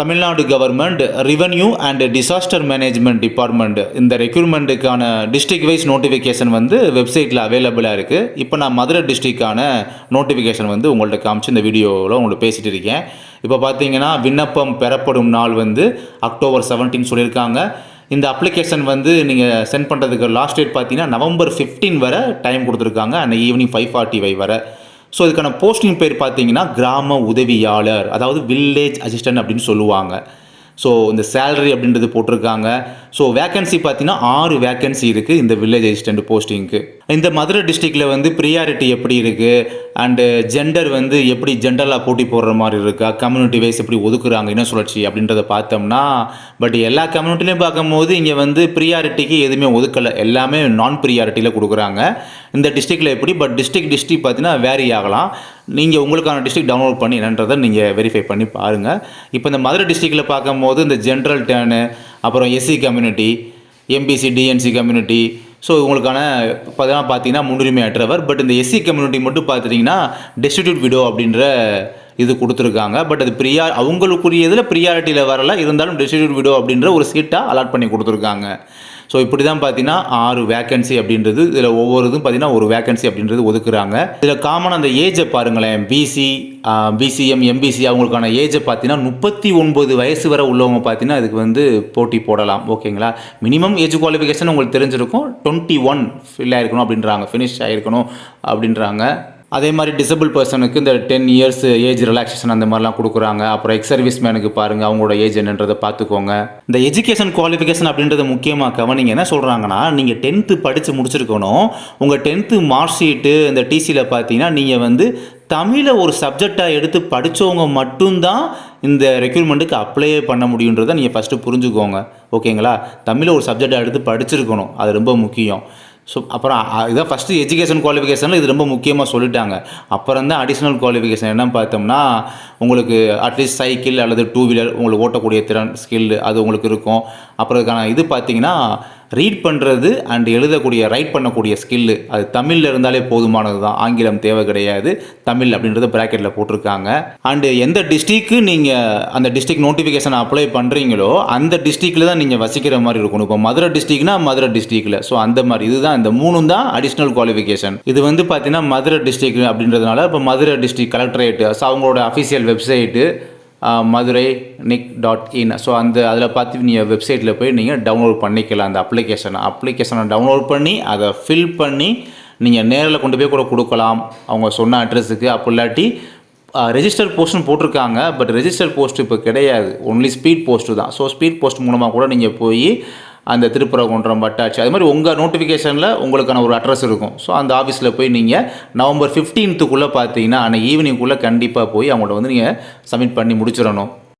Tamil Nadu government revenue and disaster management department இந்த ரெக்யூர்மெண்ட்டுக்கான district wise notification வந்து வெப்சைட்டில் அவைலபிளாக இருக்குது இப்போ நான் மதுரை டிஸ்ட்ரிக்கான நோட்டிஃபிகேஷன் வந்து உங்கள்கிட்ட காமிச்சு இந்த வீடியோவில் உங்கள்கிட்ட பேசிகிட்டு இருக்கேன். இப்போ பார்த்தீங்கன்னா விண்ணப்பம் பெறப்படும் நாள் வந்து அக்டோபர் 17 சொல்லியிருக்காங்க. இந்த அப்ளிகேஷன் வந்து நீங்கள் சென்ட் பண்ணுறதுக்கு லாஸ்ட் டேட் பார்த்தீங்கன்னா நவம்பர் 15 வரை டைம் கொடுத்துருக்காங்க. And evening five forty five வரை. ஸோ இதுக்கான போஸ்டிங் பேர் பார்த்தீங்கன்னா கிராம உதவியாளர் அதாவது வில்லேஜ் அசிஸ்டன்ட் அப்படின்னு சொல்லுவாங்க. ஸோ இந்த சேலரி அப்படின்றது போட்டிருக்காங்க. ஸோ வேக்கன்சி பார்த்தீங்கன்னா ஆறு வேக்கன்சி இருக்குது இந்த வில்லேஜ் அசிஸ்டண்ட் போஸ்டிங்க்கு இந்த மதுரை டிஸ்ட்ரிக்டில் வந்து ப்ரியாரிட்டி எப்படி இருக்குது அண்டு ஜெண்டர் வந்து எப்படி ஜெண்டராக போட்டி போடுற மாதிரி இருக்கா? கம்யூனிட்டி வைஸ் எப்படி ஒதுக்குறாங்க? இன சுழற்சி? அப்படின்றத பார்த்தோம்னா பட் எல்லா கம்யூனிட்டிலையும் பார்க்கும்போது இங்கே வந்து ப்ரியாரிட்டிக்கு எதுவுமே ஒதுக்கலை. எல்லாமே நான் ப்ரியாரிட்டியில் கொடுக்குறாங்க. இந்த டிஸ்ட்ரிக்டில் எப்படி? பட் டிஸ்ட்ரிக்ட் டிஸ்ட்ரிக் பார்த்தீங்கன்னா வேரி ஆகலாம். நீங்கள் உங்களுக்கான டிஸ்ட்ரிக்ட் டவுன்லோட் பண்ணி என்னன்றதை நீங்கள் வெரிஃபை பண்ணி பாருங்கள் இப்போ இந்த மதுரை டிஸ்ட்ரிக்டில் பார்க்கும்போது இந்த ஜென்ரல் டேர்னு அப்புறம் SC community MBC DNC community so உங்களுக்கான பார்த்தீங்கன்னா பார்த்தீங்கன்னா முன்னுரிமை அற்றவர். பட் இந்த எஸ்சி கம்யூனிட்டி மட்டும் பார்த்துட்டிங்கன்னா டெஸ்டிடியூட் விடோ அப்படின்ற இது கொடுத்துருக்காங்க. பட் அது ப்ரியா அவங்களுக்குரியதில் ப்ரியாரிட்டியில் வரல. இருந்தாலும் டிஸ்ட்ரிபியூட் விடோ அப்படின்ற ஒரு சீட்டாக அலாட் பண்ணி கொடுத்துருக்காங்க. ஸோ இப்படி தான் பார்த்தீங்கன்னா ஆறு வேக்கன்சி அப்படின்றது இதில் ஒவ்வொரு இதுவும் பார்த்தீங்கன்னா ஒரு வேக்கன்சி அப்படின்றது ஒதுக்குறாங்க. இதில் காமன் அந்த ஏஜை பாருங்களேன். பிசி பிசிஎம் எம்பிசி அவங்களுக்கான ஏஜை பார்த்தீங்கன்னா முப்பத்தி ஒன்பது வயசு வரை உள்ளவங்க பார்த்தீங்கன்னா அதுக்கு வந்து போட்டி போடலாம். ஓகேங்களா மினிமம் ஏஜ் குவாலிஃபிகேஷன் உங்களுக்கு தெரிஞ்சிருக்கும். டுவெண்ட்டி ஒன் ஃபில் ஆயிருக்கணும் அப்படின்றாங்க. ஃபினிஷ் ஆகிருக்கணும் அப்படின்றாங்க. அதே மாதிரி டிசபிள் பர்சனுக்கு இந்த டென் இயர்ஸ் ஏஜ் ரிலாக்ஸேஷன் அந்த மாதிரிலாம் கொடுக்குறாங்க. அப்புறம் எக்ஸ் சர்வீஸ் மேனுக்கு பாருங்கள் அவங்களோட ஏஜ் என்னன்றதை பார்த்துக்கோங்க. இந்த எஜுகேஷன் குவாலிஃபிகேஷன் அப்படின்றத முக்கியமாக கவனிங்க. என்ன சொல்கிறாங்கன்னா நீங்கள் டென்த்து படித்து முடிச்சிருக்கணும். உங்கள் டென்த்து மார்க் ஷீட்டு இந்த டிசியில் பார்த்தீங்கன்னா நீங்கள் வந்து தமிழை ஒரு சப்ஜெக்டாக எடுத்து படித்தவங்க மட்டும்தான் இந்த ரெக்யூர்மெண்ட்டுக்கு அப்ளையே பண்ண முடியுன்றதை நீங்கள் ஃபஸ்ட்டு புரிஞ்சுக்கோங்க. ஓகேங்களா தமிழை ஒரு சப்ஜெக்டாக எடுத்து படிச்சிருக்கணும். அது ரொம்ப முக்கியம். ஸோ அப்புறம் இதான் ஃபஸ்ட்டு எஜுகேஷன் குவாலிஃபிகேஷனில் இது ரொம்ப முக்கியமாக சொல்லிட்டாங்க. அப்புறம் தான் அடிஷ்னல் குவாலிஃபிகேஷன் என்ன பார்த்தோம்னா உங்களுக்கு அட்லீஸ்ட் சைக்கிள் அல்லது டூ வீலர் உங்களுக்கு ஓட்டக்கூடிய திறன் ஸ்கில் அது உங்களுக்கு இருக்கும். அப்புறம் இதுக்கான இது பார்த்தீங்கன்னா ரீட் பண்ணுறது அண்ட் எழுதக்கூடிய ரைட் பண்ணக்கூடிய ஸ்கில்லு அது தமிழில் இருந்தாலே போதுமானது தான். ஆங்கிலம் தேவை கிடையாது. தமிழ் அப்படின்றத ப்ராக்கெட்டில் போட்டிருக்காங்க. அண்டு எந்த டிஸ்ட்ரிக்கு நீங்கள் அந்த டிஸ்ட்ரிக் நோட்டிஃபிகேஷன் அப்ளை பண்ணுறீங்களோ அந்த டிஸ்ட்ரிக்டில் தான் நீங்கள் வசிக்கிற மாதிரி இருக்கணும் இப்போ மதுரை டிஸ்ட்ரிக்னா மதுரை டிஸ்ட்ரிக்டில் ஸோ அந்த மாதிரி இதுதான். இந்த மூணும் தான் அடிஷ்னல் குவாலிஃபிகேஷன் இது வந்து பார்த்தீங்கன்னா மதுரை டிஸ்ட்ரிக் அப்படின்றதுனால இப்போ மதுரை டிஸ்ட்ரிக்ட் கலெக்டரேட் ஸோ அவங்களோட official website Madurai nic dot in so அந்த அதில் பார்த்து நீங்கள் வெப்சைட்டில் போய் நீங்கள் டவுன்லோட் பண்ணிக்கலாம் அந்த அப்ளிகேஷனை அப்ளிகேஷனை டவுன்லோட் பண்ணி அதை ஃபில் பண்ணி நீங்கள் நேரில் கொண்டு போய் கூட கொடுக்கலாம். அவங்க சொன்ன அட்ரஸுக்கு அப்போ இல்லாட்டி ரெஜிஸ்டர் போஸ்ட்னு போட்டிருக்காங்க. பட் ரெஜிஸ்டர் போஸ்ட் இப்போ கிடையாது. ஒன்லி ஸ்பீட் போஸ்ட்டு தான். ஸோ ஸ்பீட் போஸ்ட் மூலமாக கூட நீங்கள் போய் அந்த திருப்பரங்குன்றம் வட்டாட்சி அது மாதிரி உங்கள் நோட்டிஃபிகேஷனில் உங்களுக்கான ஒரு அட்ரஸ் இருக்கும். ஸோ அந்த ஆஃபீஸில் போய் நீங்கள் நவம்பர் ஃபிஃப்டீன்த்துக்குள்ளே பார்த்தீங்கன்னா அன்னைக்கு ஈவினிங்குள்ளே கண்டிப்பாக போய் அவங்கள்ட்ட வந்து நீங்கள் சப்மிட் பண்ணி முடிச்சிடணும்.